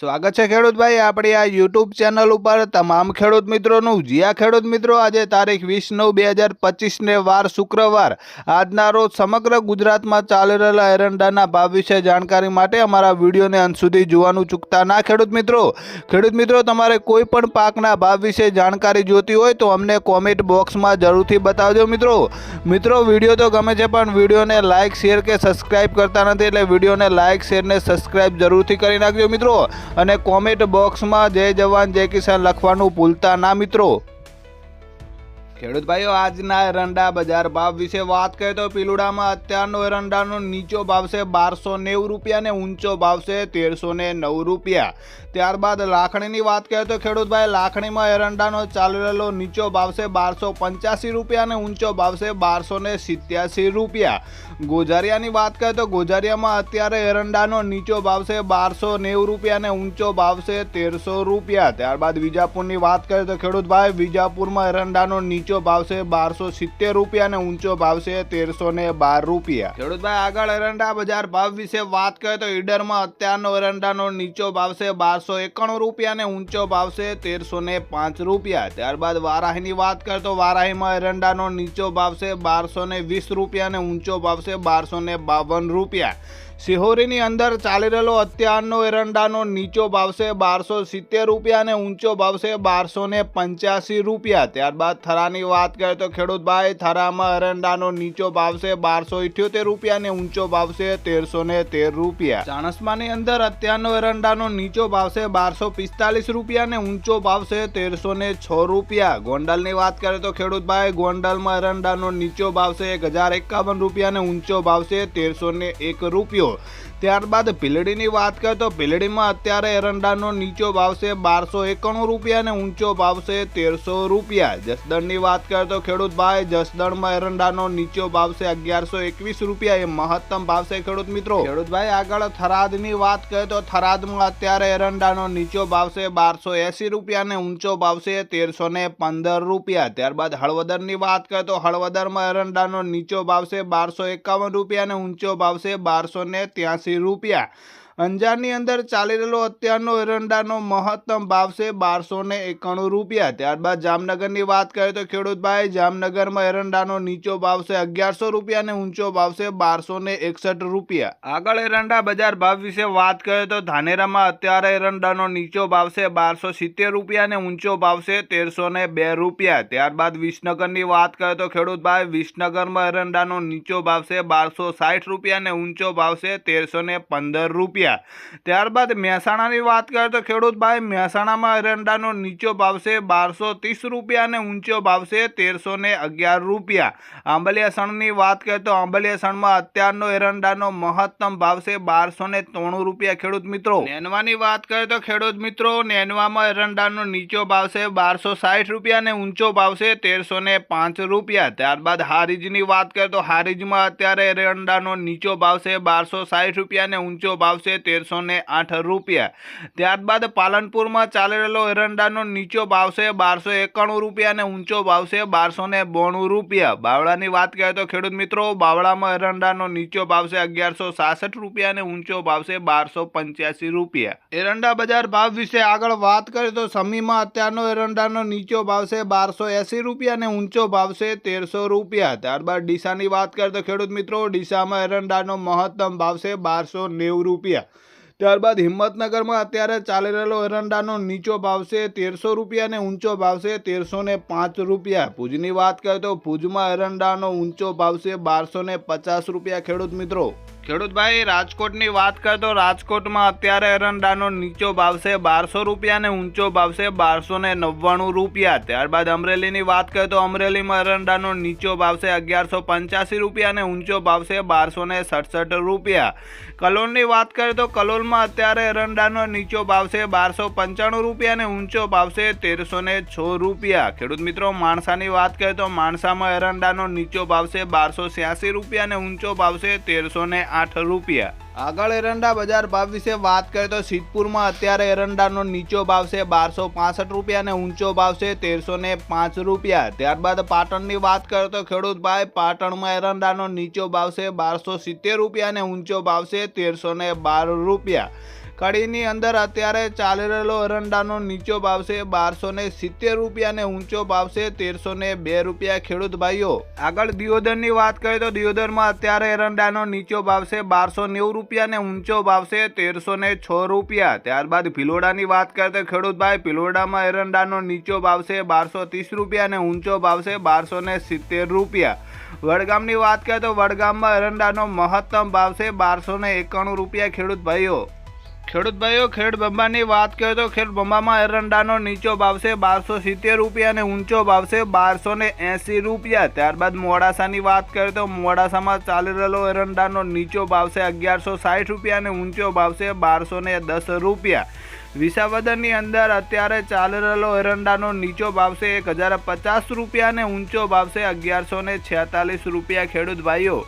સ્વાગત છે ખેડૂત ભાઈ, આપણી આ યુટ્યુબ ચેનલ ઉપર તમામ ખેડૂત મિત્રોનું. જીયા ખેડૂત મિત્રો, આજે તારીખ વીસ નવ બે હજાર પચીસને વાર શુક્રવાર. આજના રોજ સમગ્ર ગુજરાતમાં ચાલી રહેલા એરંડાના ભાવ વિશે જાણકારી માટે અમારા વિડીયોને અંત સુધી જોવાનું ચૂકતા ના ખેડૂત મિત્રો. ખેડૂત મિત્રો, તમારે કોઈ પણ પાકના ભાવ વિશે જાણકારી જોતી હોય તો અમને કોમેન્ટ બોક્સમાં જરૂરથી બતાવજો મિત્રો. મિત્રો, વીડિયો તો ગમે છે પણ વિડીયોને લાઇક શેર કે સબસ્ક્રાઇબ કરતા નથી એટલે વિડીયોને લાઇક શેર ને સબસ્ક્રાઇબ જરૂરથી કરી નાખજો મિત્રો. અને કોમેન્ટ બોક્સમાં જય જવાન જય કિસાન લખવાનું ભૂલતા ના મિત્રો. ખેડૂત ભાઈઓ, આજના એરંડા બજાર ભાવ વિશે વાત કરીએ તો પીલુડામાં અત્યારનો એરંડાનો નીચો ભાવ છે બારસો નેવું રૂપિયા અને ઊંચો ભાવ છે તેરસો ને નવ રૂપિયા. ત્યારબાદ લાખણીની વાત કરીએ તો ખેડૂતભાઈ લાખણીમાં એરંડાનો ચાલી રહેલો નીચો ભાવ છે બારસો પંચ્યાસી રૂપિયા અને ઊંચો ભાવ છે બારસો ને સિત્યાસી રૂપિયા. ગોજારિયાની વાત કરીએ તો ગોજારિયામાં અત્યારે એરંડાનો નીચો ભાવ છે બારસો નેવું રૂપિયા અને ઊંચો ભાવ છે તેરસો રૂપિયા. ત્યારબાદ વિજાપુરની વાત કરીએ તો ખેડૂતભાઈ વિજાપુરમાં એરંડાનો નીચો ભાવ છે બારસો સિત્તેર રૂપિયા અને ઊંચો ભાવ છે તેરસો ને બાર રૂપિયા. ખેડૂતભાઈ, આગળ એરંડા બજાર ભાવ વિશે વાત કરીએ તો ઈડરમાં અત્યારનો એરંડાનો નીચો ભાવ છે બારસો એકાણું રૂપિયા અને ઊંચો ભાવ છે તેરસો ને પાંચ રૂપિયા. ત્યારબાદ વારાહીની વાત કરીએ તો વારાહીમાં એરંડાનો નીચો ભાવ છે બારસો ને વીસ રૂપિયા અને ઊંચો ભાવ છે બારસો ને બાવન રૂપિયા. સિહોરીની અંદર ચાલી રહેલો અત્યારનો એરંડાનો નીચો ભાવશે બારસો સિત્તેર રૂપિયા અને ઊંચો ભાવશે બારસો ને પંચ્યાસી રૂપિયા. ત્યારબાદ થરાની વાત કરીએ તો ખેડૂતભાઈ થરામાં એરંડાનો નીચો ભાવશે બારસો ઇઠ્યોતેર રૂપિયા અને ઊંચો ભાવશે તેરસો ને તેર રૂપિયા. ચાણસમાની અંદર અત્યારનો એરંડાનો નીચો ભાવશે બારસો પિસ્તાલીસ રૂપિયા અને ઊંચો ભાવશે તેરસો ને છ રૂપિયા. ગોંડલની વાત કરીએ તો ખેડૂતભાઈ ગોંડલમાં એરંડાનો નીચો ભાવશે એક હજાર એકાવન રૂપિયા અને ઊંચો ભાવશે તેરસો ને એક રૂપિયો. Brasil. ત્યારબાદ ભીલડીની વાત કરીએ તો ભીલડીમાં અત્યારે એરંડાનો નીચો ભાવ છે બારસો એકાણું રૂપિયા અને ઊંચો ભાવ છે તેરસો રૂપિયા. જસદણની વાત કરીએ તો ખેડૂતભાઈ જસદણમાં એરંડાનો નીચો ભાવ છે અગિયારસો એકવીસ રૂપિયા. એ મહત્તમ ભાવ છે ખેડૂત મિત્રો. ખેડૂતભાઈ આગળ થરાદની વાત કરીએ તો થરાદમાં અત્યારે એરંડાનો નીચો ભાવ છે બારસો એસી રૂપિયા અને ઊંચો ભાવ છે તેરસો ને પંદર રૂપિયા. ત્યારબાદ હળવદરની વાત કરીએ તો હળવદરમાં એરંડાનો નીચો ભાવ છે બારસો એકાવન રૂપિયા અને ઊંચો ભાવ છે બારસો ને ત્યાસી રૂપિયા. અંજારની અંદર ચાલી રહેલો અત્યારનો એરંડાનો મહત્તમ ભાવ છે બારસો ને એકાણું રૂપિયા. ત્યારબાદ જામનગરની વાત કરીએ તો ખેડૂતભાઈ, જામનગરમાં એરંડાનો નીચો ભાવ છે અગિયારસો રૂપિયા અને ઊંચો ભાવ છે બારસો ને એકસઠ રૂપિયા. આગળ એરંડા બજાર ભાવ વિશે વાત કરીએ તો ધાનેરામાં અત્યારે એરંડાનો નીચો ભાવ છે બારસો સિત્તેર રૂપિયા અને ઊંચો ભાવ છે તેરસો ને બે રૂપિયા. ત્યારબાદ વિસનગરની વાત કરીએ તો ખેડૂતભાઈ, વિસનગરમાં એરંડાનો નીચો ભાવ છે બારસો સાઠ રૂપિયા અને ઊંચો ભાવ છે તેરસો ને પંદર રૂપિયા. ત્યારબાદ મહેસાણાની વાત કરીએ તો ખેડૂતભાઈ મહેસાણામાં એરંડાનો નીચો ભાવ છે બારસો ત્રીસ રૂપિયા અને ઊંચો ભાવ છે તેરસો ને અગિયાર રૂપિયા. આંબલિયાસણની વાત કરીએ તો આંબલિયાસણમાં અત્યારનો એરંડાનો મહત્તમ ભાવ છે બારસો ને ત્રણું રૂપિયા. ખેડૂત મિત્રો, નેનવાની વાત કરીએ તો ખેડૂત મિત્રો, નેનવામાં એરંડાનો નીચો ભાવ છે બારસો સાઠ રૂપિયા અને ઊંચો ભાવ છે તેરસો ને પાંચ રૂપિયા. ત્યારબાદ હારીજની વાત કરીએ તો હારીજમાં અત્યારે એરંડાનો નીચો ભાવ છે બારસો સાઠ રૂપિયા અને ઊંચો ભાવ છે તેરસો ને આઠ રૂપિયા. ત્યારબાદ પાલનપુરમાં ચાલી રહેલો એરંડાનો નીચો ભાવ છે બારસો એકાણું રૂપિયા અને ઊંચો ભાવ છે બારસો ને બોણું રૂપિયા. બાવળાની વાત કરીએ તો ખેડૂત મિત્રો, બાવળામાં એરંડાનો નીચો ભાવ છે અગિયારસો સાસઠ રૂપિયા અને ઊંચો ભાવ છે બારસો પંચ્યાસી રૂપિયા. એરંડા બજાર ભાવ વિશે આગળ વાત કરીએ તો સમીમાં અત્યારનો એરંડાનો નીચો ભાવ છે બારસો એસી રૂપિયા અને ઊંચો ભાવ છે તેરસો રૂપિયા. ત્યારબાદ ડીસાની વાત કરીએ તો ખેડૂત મિત્રો, ડીસામાં એરંડાનો મહત્તમ ભાવ છે બારસો નેવું રૂપિયા. ત્યારબાદ હિંમતનગરમાં અત્યારે ચાલી રહેલો એરંડાનો નીચો ભાવ છે તેરસો રૂપિયા અને ઊંચો ભાવ છે તેરસો ને પાંચ રૂપિયા. ભુજની વાત કરીએ તો ભુજમાં એરંડાનો ઊંચો ભાવ છે બારસો ને પચાસ રૂપિયા ખેડૂત મિત્રો. ખેડૂતભાઈ, રાજકોટની વાત કરીએ તો રાજકોટમાં અત્યારે એરંડાનો નીચો ભાવ છે બારસો રૂપિયા અને ઊંચો ભાવ છે બારસો ને નવ્વાણું રૂપિયા. ત્યારબાદ અમરેલીની વાત કરીએ તો અમરેલીમાં એરંડાનો નીચો ભાવ છે અગિયારસો પંચ્યાસી રૂપિયા અને ઊંચો ભાવ છે બારસો ને સડસઠ રૂપિયા. કલોલની વાત કરીએ તો કલોલમાં અત્યારે એરંડાનો નીચો ભાવ છે બારસો પંચાણું રૂપિયા અને ઊંચો ભાવ છે તેરસો ને છ રૂપિયા. ખેડૂત મિત્રો, માણસાની વાત કરીએ તો માણસામાં એરંડાનો નીચો ભાવ છે બારસો છ્યાસી રૂપિયા અને ઊંચો ભાવ છે તેરસો ને આઠ રૂપિયા. આગળ એરંડા બજાર ભાવ વિશે વાત કરીએ તો સિદ્ધપુરમાં અત્યારે એરંડાનો નીચો ભાવ છે બારસો પાસઠ રૂપિયા અને ઊંચો ભાવ છે તેરસો ને પાંચ રૂપિયા. ત્યારબાદ પાટણની વાત કરીએ તો ખેડૂતભાઈ પાટણમાં એરંડાનો નીચો ભાવ છે બારસો સિત્તેર રૂપિયા અને ઊંચો ભાવ છે તેરસો ને બાર રૂપિયા. કડીની અંદર અત્યારે ચાલી રહેલો એરંડાનો નીચો ભાવ છે બારસો ને સિત્તેર રૂપિયા અને ઊંચો ભાવ છે તેરસો ને બે રૂપિયા. ખેડૂત ભાઈઓ, આગળ દિયોદરની વાત કરીએ તો દિયોદરમાં અત્યારે એરંડાનો નીચો ભાવ છે બારસો નેવું રૂપિયા અને ઊંચો ભાવ છે તેરસો ને છ રૂપિયા. ત્યારબાદ ભિલોડાની વાત કરીએ તો ખેડૂત ભાઈ, ભિલોડામાં એરંડાનો નીચો ભાવ છે બારસો ત્રીસ રૂપિયા અને ઊંચો ભાવ છે બારસો ને સિત્તેર રૂપિયા. વડગામની વાત કરીએ તો વડગામમાં એરંડાનો મહત્તમ ભાવ છે બારસો ને એકાણું રૂપિયા. ખેડૂત ભાઈઓ ખેડૂત ભાઈઓ ખેડ બંબાની વાત કરો તો ખેડ બંબામાં એરંડાનો નીચો ભાવ છે બારસો સિત્તેર રૂપિયા અને ઊંચો ભાવ છે બારસો ને એંસી રૂપિયા. ત્યારબાદ મોડાસાની વાત કરીએ તો મોડાસામાં ચાલી રહેલો એરંડાનો નીચો ભાવ છે અગિયારસો સાઠ રૂપિયા અને ઊંચો ભાવ છે બારસો ને દસ રૂપિયા. વિસાવદરની અંદર અત્યારે ચાલી રહેલો એરંડાનો નીચો ભાવ છે એક હજાર પચાસ રૂપિયા અને ઊંચો ભાવ છે અગિયારસો ને છેતાલીસ રૂપિયા. ખેડૂત ભાઈઓ